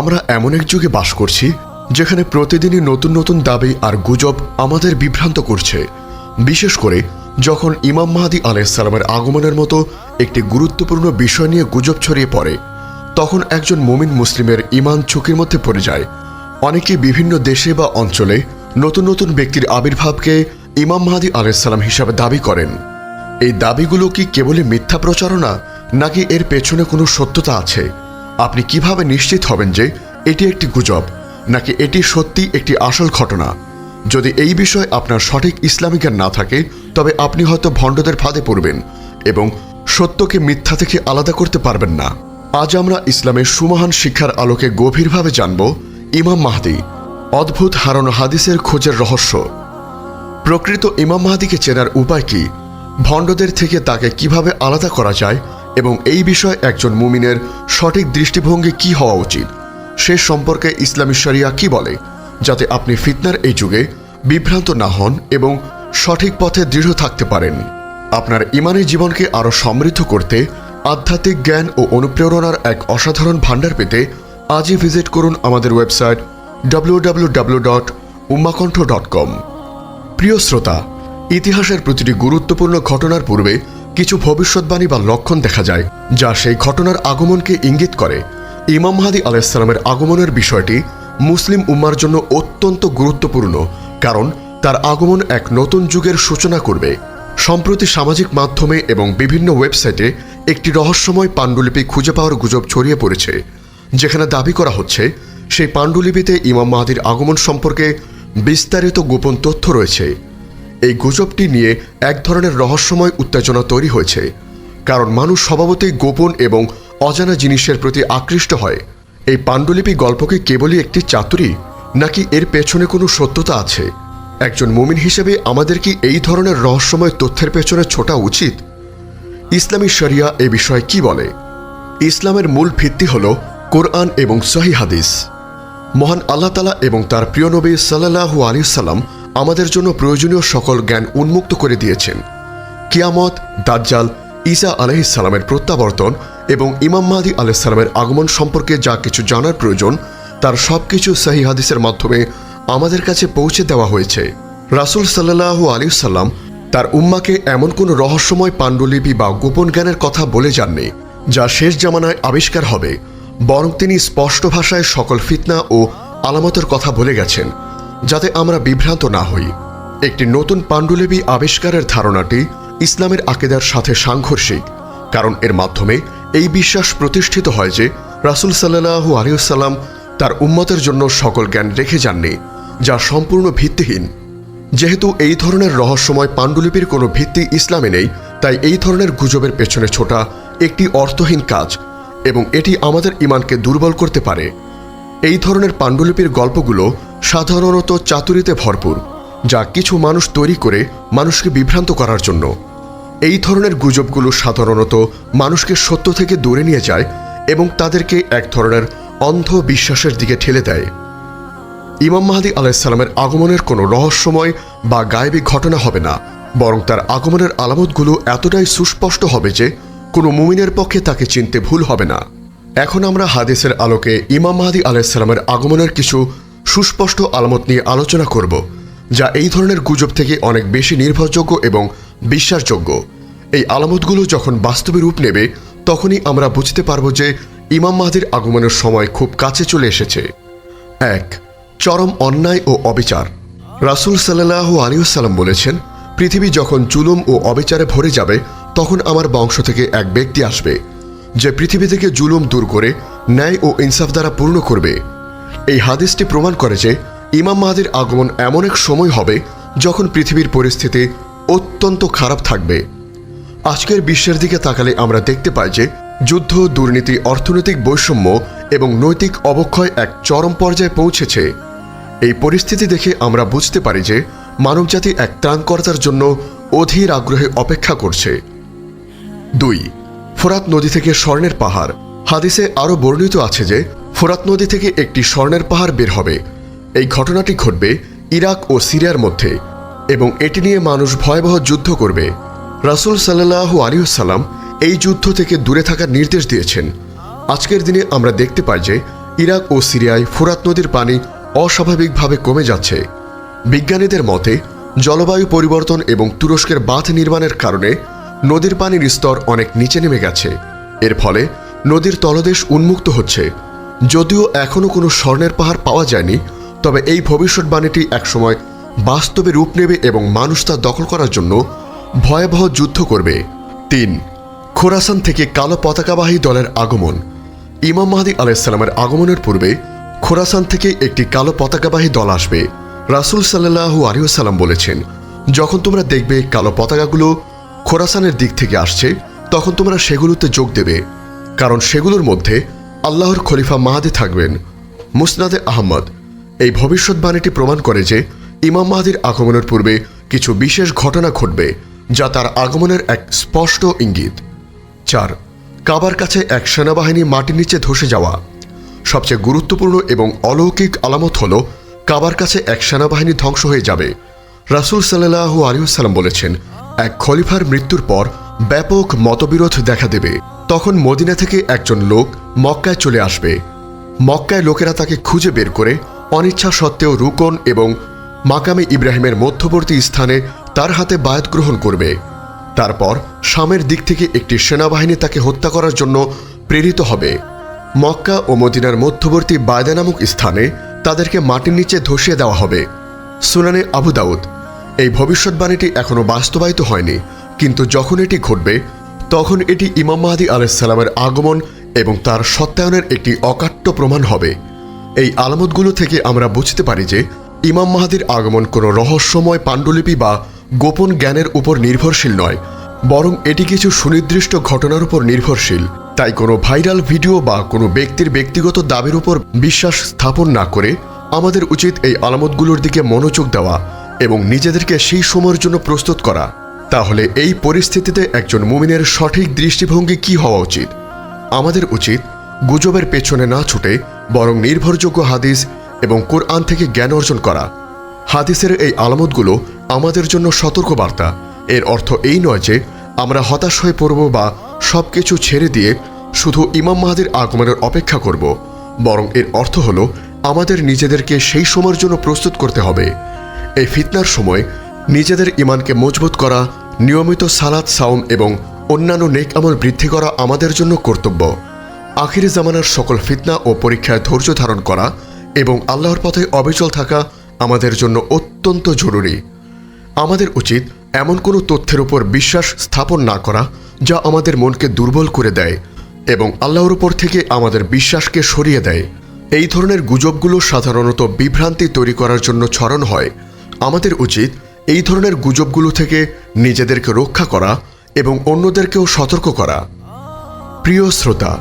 আমরা এমন এক যুগে বাস করছি, যেখানে প্রতিদিনই নতুন নতুন দাবি আর গুজব আমাদের বিভ্রান্ত করছে। বিশেষ করে যখন ইমাম মাহাদি আলাইসালামের আগমনের মতো একটি গুরুত্বপূর্ণ বিষয় নিয়ে গুজব ছড়িয়ে পড়ে, তখন একজন মুমিন মুসলিমের ইমান ঝুঁকির মধ্যে পড়ে যায়। অনেকে বিভিন্ন দেশে বা অঞ্চলে নতুন নতুন ব্যক্তির আবির্ভাবকে ইমাম মাহাদি আলাইসাল্লাম হিসাবে দাবি করেন। এই দাবিগুলো কি কেবলই মিথ্যা প্রচারণা, নাকি এর পেছনে কোনো সত্যতা আছে? আপনি কীভাবে নিশ্চিত হবেন যে এটি একটি গুজব, নাকি এটি সত্যি একটি আসল ঘটনা? যদি এই বিষয়ে আপনার সঠিক ইসলামী জ্ঞান না থাকে, তবে আপনি হয়তো ভণ্ডদের ফাঁদে পড়বেন এবং সত্যকে মিথ্যা থেকে আলাদা করতে পারবেন না। আজ আমরা ইসলামের সুমহান শিক্ষার আলোকে গভীরভাবে জানব ইমাম মাহাদি, অদ্ভুত হারানো হাদিসের খোঁজের রহস্য। প্রকৃত ইমাম মাহাদিকে চেনার উপায় কি? ভণ্ডদের থেকে তাকে কীভাবে আলাদা করা যায়? এবং এই বিষয়ে একজন মুমিনের সঠিক দৃষ্টিভঙ্গি কি হওয়া উচিত? সে সম্পর্কে ইসলামী শরিয়া কি বলে? যাতে আপনি ফিতনার এই যুগে বিভ্রান্ত না হন এবং সঠিক পথে দৃঢ় থাকতে পারেন। আপনার ইমানি জীবনকে আরও সমৃদ্ধ করতে আধ্যাত্মিক জ্ঞান ও অনুপ্রেরণার এক অসাধারণ ভাণ্ডার পেতে আজই ভিজিট করুন আমাদের website W dot dot com প্রিয় শ্রোতা, ইতিহাসের প্রতিটি গুরুত্বপূর্ণ ঘটনার পূর্বে কিছু ভবিষ্যৎবাণী বা লক্ষণ দেখা যায়, যা সেই ঘটনার আগমনকে ইঙ্গিত করে। ইমাম মাহাদি আলাইসালামের আগমনের বিষয়টি মুসলিম উম্মার জন্য অত্যন্ত গুরুত্বপূর্ণ, কারণ তার আগমন এক নতুন যুগের সূচনা করবে। সম্প্রতি সামাজিক মাধ্যমে এবং বিভিন্ন ওয়েবসাইটে একটি রহস্যময় পাণ্ডুলিপি খুঁজে পাওয়ার গুজব ছড়িয়ে পড়েছে, যেখানে দাবি করা হচ্ছে, সেই পাণ্ডুলিপিতে ইমাম মাহাদির আগমন সম্পর্কে বিস্তারিত গোপন তথ্য রয়েছে। এই গুজবটি নিয়ে এক ধরনের রহস্যময় উত্তেজনা তৈরি হয়েছে, কারণ মানুষ স্বভাবতই গোপন এবং অজানা জিনিসের প্রতি আকৃষ্ট হয়। এই পাণ্ডুলিপি গল্পকে কেবলই একটি চাতুরি, নাকি এর পেছনে কোনো সত্যতা আছে? একজন মুমিন হিসেবে আমাদের কি এই ধরনের রহস্যময় তথ্যের পেছনে ছোটা উচিত? ইসলামী শরিয়া এ বিষয়ে কি বলে? ইসলামের মূল ভিত্তি হল কোরআন এবং সহি হাদিস। মহান আল্লাহ তালা এবং তার প্রিয় নবী সাল্লাহু আলী সাল্লাম আমাদের জন্য প্রয়োজনীয় সকল জ্ঞান উন্মুক্ত করে দিয়েছেন। কিয়ামত, দাজ্জাল, ঈসা আলহিসাল্লামের প্রত্যাবর্তন এবং ইমাম মাহাদি আলাইসাল্লামের আগমন সম্পর্কে যা কিছু জানার প্রয়োজন, তার সব কিছু সাহি হাদিসের মাধ্যমে আমাদের কাছে পৌঁছে দেওয়া হয়েছে। রাসুল সাল্লাহু আলী সাল্লাম তার উম্মাকে এমন কোনো রহস্যময় পাণ্ডুলিপি বা গোপন জ্ঞানের কথা বলে যাননি, যা শেষ জামানায় আবিষ্কার হবে, বরং তিনি স্পষ্ট ভাষায় সকল ফিতনা ও আলামতের কথা বলে গেছেন। যাতে আমরা বিভ্রান্ত না হই। একটি নতুন পাণ্ডুলিপি আবিষ্কারের ধারণাটি ইসলামের আকেদার সাথে সাংঘর্ষিক, কারণ এর মাধ্যমে এই বিশ্বাস প্রতিষ্ঠিত হয় যে রাসুল সাল্লাহু আলিউসাল্লাম তার উম্মতের জন্য সকল জ্ঞান রেখে যাননি, যা সম্পূর্ণ ভিত্তিহীন। যেহেতু এই ধরনের রহস্যময় পাণ্ডুলিপির কোনো ভিত্তি ইসলামে নেই, তাই এই ধরনের গুজবের পেছনে ছোটা একটি অর্থহীন কাজ, এবং এটি আমাদের ইমানকে দুর্বল করতে পারে। এই ধরনের পাণ্ডুলিপির গল্পগুলো সাধারণত চাতুরিতে ভরপুর, যা কিছু মানুষ তৈরি করে মানুষকে বিভ্রান্ত করার জন্য। এই ধরনের গুজবগুলো সাধারণত মানুষকে সত্য থেকে দূরে নিয়ে যায় এবং তাদেরকে এক ধরনের অন্ধ বিশ্বাসের দিকে ঠেলে দেয়। ইমাম মাহাদি আলাইসাল্লামের আগমনের কোনো রহস্যময় বা গায়েবী ঘটনা হবে না, বরং তার আগমনের আলামতগুলো এতটাই সুস্পষ্ট হবে যে কোনো মুমিনের পক্ষে তাকে চিনতে ভুল হবে না। এখন আমরা হাদিসের আলোকে ইমাম মাহাদি আলাইসাল্লামের আগমনের কিছু সুস্পষ্ট আলামত নিয়ে আলোচনা করব, যা এই ধরনের গুজব থেকে অনেক বেশি নির্ভরযোগ্য এবং বিশ্বাসযোগ্য। এই আলামতগুলো যখন বাস্তবে রূপ নেবে, তখনই আমরা বুঝতে পারব যে ইমাম মাহাদির আগমনের সময় খুব কাছে চলে এসেছে। এক, চরম অন্যায় ও অবিচার। রাসুল সাল্লাহ আলিউসাল্লাম বলেছেন, পৃথিবী যখন জুলুম ও অবিচারে ভরে যাবে, তখন আমার বংশ থেকে এক ব্যক্তি আসবে, যে পৃথিবী থেকে জুলুম দূর করে ন্যায় ও ইনসাফ দ্বারা পূর্ণ করবে। এই হাদিসটি প্রমাণ করে যে ইমাম মাহাদির আগমন এমন এক সময় হবে যখন পৃথিবীর পরিস্থিতি অত্যন্ত খারাপ থাকবে। আজকের বিশ্বের দিকে তাকালে আমরা দেখতে পাই যে যুদ্ধ, দুর্নীতি, অর্থনৈতিক বৈষম্য এবং নৈতিক অবক্ষয় এক চরম পর্যায়ে পৌঁছেছে। এই পরিস্থিতি দেখে আমরা বুঝতে পারি যে মানবজাতি এক ত্রাণকর্তার জন্য অধীর আগ্রহে অপেক্ষা করছে। দুই, ফোরাত নদী থেকে স্বর্ণের পাহাড়। হাদিসে আরও বর্ণিত আছে যে ফোরাত নদী থেকে একটি স্বর্ণের পাহাড় বের হবে। এই ঘটনাটি ঘটবে ইরাক ও সিরিয়ার মধ্যে এবং এটি নিয়ে মানুষ ভয়াবহ যুদ্ধ করবে। রাসুল সাল্লাহু আলিউসাল্লাম এই যুদ্ধ থেকে দূরে থাকার নির্দেশ দিয়েছেন। আজকের দিনে আমরা দেখতে পাই যে ইরাক ও সিরিয়ায় ফুরাত নদীর পানি অস্বাভাবিকভাবে কমে যাচ্ছে। বিজ্ঞানীদের মতে, জলবায়ু পরিবর্তন এবং তুরস্কের বাঁধ নির্মাণের কারণে নদীর পানির স্তর অনেক নিচে নেমে গেছে। এর ফলে নদীর তলদেশ উন্মুক্ত হচ্ছে। যদিও এখনও কোনো স্বর্ণের পাহাড় পাওয়া যায়নি, তবে এই ভবিষ্যৎবাণীটি একসময় বাস্তবে রূপ নেবে এবং মানুষ তা দখল করার জন্য ভয়াবহ যুদ্ধ করবে। তিন, খোরাসান থেকে কালো পতাকাবাহী দলের আগমন। ইমাম মাহাদি আলাইসাল্লামের আগমনের পূর্বে খোরাসান থেকে একটি কালো পতাকাবাহী দল আসবে, রাসুল সাল্লাহু আলিয়াল্লাম বলেছেন, যখন তোমরা দেখবে কালো পতাকাগুলো খোরাসানের দিক থেকে আসছে, তখন তোমরা সেগুলোতে যোগ দেবে, কারণ সেগুলোর মধ্যে আল্লাহর খলিফা মাহাদি থাকবেন মুসনাদে আহমদ। এই ভবিষ্যৎবাণীটি প্রমাণ করে যে ইমাম মাহাদির আগমনের পূর্বে কিছু বিশেষ ঘটনা ঘটবে, যা তার আগমনের এক স্পষ্ট ইঙ্গিত। চার, কাবার কাছে এক সেনাবাহিনী মাটির নিচে ধসে যাওয়া। সবচেয়ে গুরুত্বপূর্ণ এবং অলৌকিক আলামত হল, কাবার কাছে এক সেনাবাহিনী ধ্বংস হয়ে যাবে। রাসুল সাল্লাহু আলিউসাল্লাম বলেছেন, এক খলিফার মৃত্যুর পর ব্যাপক মতবিরোধ দেখা দেবে। তখন মদিনা থেকে একজন লোক মক্কায় চলে আসবে। মক্কায় লোকেরা তাকে খুঁজে বের করে অনিচ্ছা সত্ত্বেও রুকন এবং মাকামে ইব্রাহিমের মধ্যবর্তী স্থানে তার হাতে বায়াত গ্রহণ করবে। তারপর শামের দিক থেকে একটি সেনাবাহিনী তাকে হত্যা করার জন্য প্রেরিত হবে। মক্কা ও মদিনার মধ্যবর্তী বায়দা নামক স্থানে তাদেরকে মাটির নিচে ধসিয়ে দেওয়া হবে। সুনানে আবু দাউদ। এই ভবিষ্যৎবাণীটি এখনও বাস্তবায়িত হয়নি, কিন্তু যখন এটি ঘটবে তখন এটি ইমাম মাহাদি আলাইসাল্লামের আগমন এবং তার সত্যায়নের একটি অকাট্য প্রমাণ হবে। এই আলামতগুলো থেকে আমরা বুঝতে পারি যে ইমাম মাহাদির আগমন কোনো রহস্যময় পাণ্ডুলিপি বা গোপন জ্ঞানের উপর নির্ভরশীল নয়, বরং এটি কিছু সুনির্দিষ্ট ঘটনার উপর নির্ভরশীল। তাই কোনো ভাইরাল ভিডিও বা কোনো ব্যক্তির ব্যক্তিগত দাবির উপর বিশ্বাস স্থাপন না করে আমাদের উচিত এই আলামতগুলোর দিকে মনোযোগ দেওয়া এবং নিজেদেরকে সেই সময়ের জন্য প্রস্তুত করা। তাহলে এই পরিস্থিতিতে একজন মুমিনের সঠিক দৃষ্টিভঙ্গি কি হওয়া উচিত? আমাদের উচিত গুজবের পেছনে না ছুটে বরং নির্ভরযোগ্য হাদিস এবং কোরআন থেকে জ্ঞান অর্জন করা। হাদিসের এই আলামতগুলো আমাদের জন্য সতর্কবার্তা। এর অর্থ এই নয় যে আমরা হতাশ হয়ে পড়ব বা সব কিছু ছেড়ে দিয়ে শুধু ইমাম মাহাদির আগমনের অপেক্ষা করব। বরং এর অর্থ হলো আমাদের নিজেদেরকে সেই সময়ের জন্য প্রস্তুত করতে হবে। এই ফিতনার সময় নিজেদের ইমানকে মজবুত করা, নিয়মিত সালাদ সাওম এবং অন্যান্য নেক আমল বৃদ্ধি করা আমাদের জন্য কর্তব্য। আখিরি জামানার সকল ফিতনা ও পরীক্ষায় ধৈর্য ধারণ করা এবং আল্লাহর পথে অবিচল থাকা আমাদের জন্য অত্যন্ত জরুরি। আমাদের উচিত এমন কোনো তথ্যের উপর বিশ্বাস স্থাপন না করা যা আমাদের মনকে দুর্বল করে দেয় এবং আল্লাহর উপর থেকে আমাদের বিশ্বাসকে সরিয়ে দেয়। এই ধরনের গুজবগুলো সাধারণত বিভ্রান্তি তৈরি করার জন্য ছড়ানো হয়। আমাদের উচিত এই ধরনের গুজবগুলো থেকে নিজেদেরকে রক্ষা করা এবং অন্যদেরকেও সতর্ক করা। প্রিয় শ্রোতা,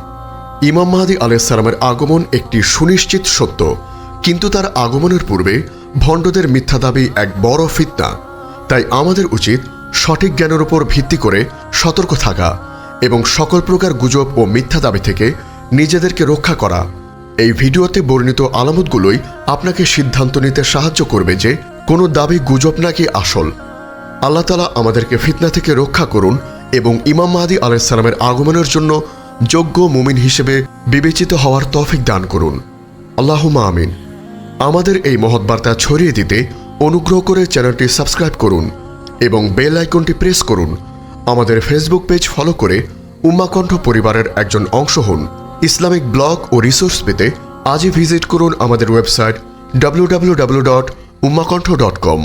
ইমাম মাহাদি আলাইসালামের আগমন একটি সুনিশ্চিত সত্য, কিন্তু তার আগমনের পূর্বে ভণ্ডদের মিথ্যা দাবি এক বড় ফিতনা। তাই আমাদের উচিত সঠিক জ্ঞানের উপর ভিত্তি করে সতর্ক থাকা এবং সকল প্রকার গুজব ও মিথ্যা দাবি থেকে নিজেদেরকে রক্ষা করা। এই ভিডিওতে বর্ণিত আলামতগুলোই আপনাকে সিদ্ধান্ত নিতে সাহায্য করবে যে কোনো দাবি গুজব নাকি আসল? আল্লাহ তালা আমাদেরকে ফিতনা থেকে রক্ষা করুন এবং ইমাম মাহাদি আলাইসালামের আগমনের জন্য যোগ্য মুমিন হিসেবে বিবেচিত হওয়ার তফিক দান করুন। আল্লাহুমা আমিন। আমাদের এই মহৎ বার্তা ছড়িয়ে দিতে অনুগ্রহ করে চ্যানেলটি সাবস্ক্রাইব করুন এবং বেল আইকনটি প্রেস করুন। আমাদের ফেসবুক পেজ ফলো করে উম্মাকণ্ঠ পরিবারের একজন অংশ হন। ইসলামিক ব্লগ ও রিসোর্স পেতে আজই ভিজিট করুন আমাদের ওয়েবসাইট ডাব্লিউ উম্মাকণ্ঠ ডট কম